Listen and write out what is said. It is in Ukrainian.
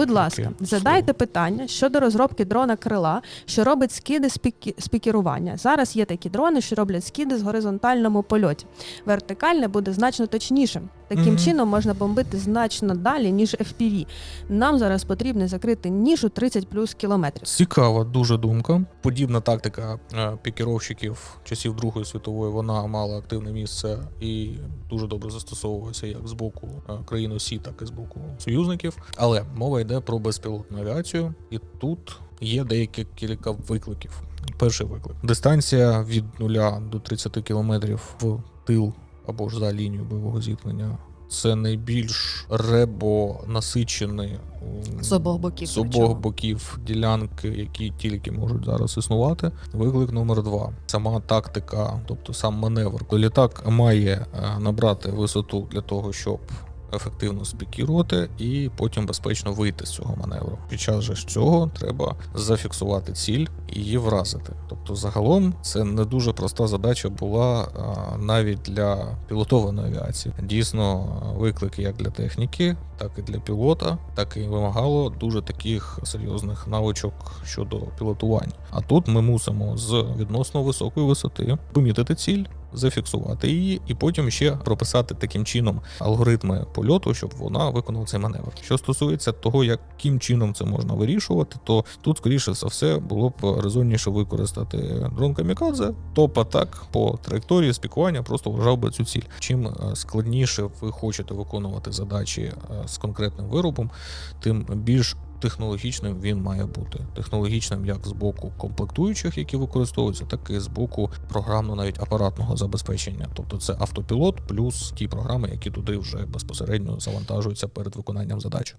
Будь ласка, Окей, задайте питання щодо розробки дрона крила, що робить скиди з пікі- з пікірування. Зараз є такі дрони, що роблять скиди з горизонтальному польоті. Вертикальне буде значно точнішим. Таким Мгм. чином можна бомбити значно далі, ніж FPV. Нам зараз потрібно закрити нішу 30 плюс кілометрів. Цікава дуже думка. Подібна тактика е, пікіровщиків часів Другої світової вона мала активне місце і дуже добре застосовувалася як з боку е, країн осі, так і з боку союзників. Але мова йде про безпілотну авіацію, і тут є деякі кілька викликів. Перший виклик: дистанція від 0 до 30 кілометрів в тил або ж за лінію бойового зіткнення. Це найбільш ребо насичений З обох боків, з обох боків ділянки, які тільки можуть зараз існувати. Виклик номер два. Сама тактика, тобто сам маневр. Літак має е, набрати висоту для того, щоб ефективно спікірувати і потім безпечно вийти з цього маневру. Під час же цього треба зафіксувати ціль і її вразити. Тобто, загалом це не дуже проста задача була а, навіть для пілотованої авіації. Дійсно, виклики як для техніки, так і для пілота, так і вимагало дуже таких серйозних навичок щодо пілотування. А тут ми мусимо з відносно високої висоти помітити ціль. Зафіксувати її і потім ще прописати таким чином алгоритми польоту, щоб вона виконала цей маневр. Що стосується того, яким чином це можна вирішувати, то тут, скоріше за все, було б резонніше використати дрон камікадзе, топ атак по траєкторії спікування просто вражав би цю ціль. Чим е, складніше ви хочете виконувати задачі е, з конкретним виробом, тим більш технологічним він має бути. Технологічним як з боку комплектуючих, які використовуються, так і з боку програмно навіть апаратного забезпечення. Тобто це автопілот плюс ті програми, які туди вже безпосередньо завантажуються перед виконанням задачі.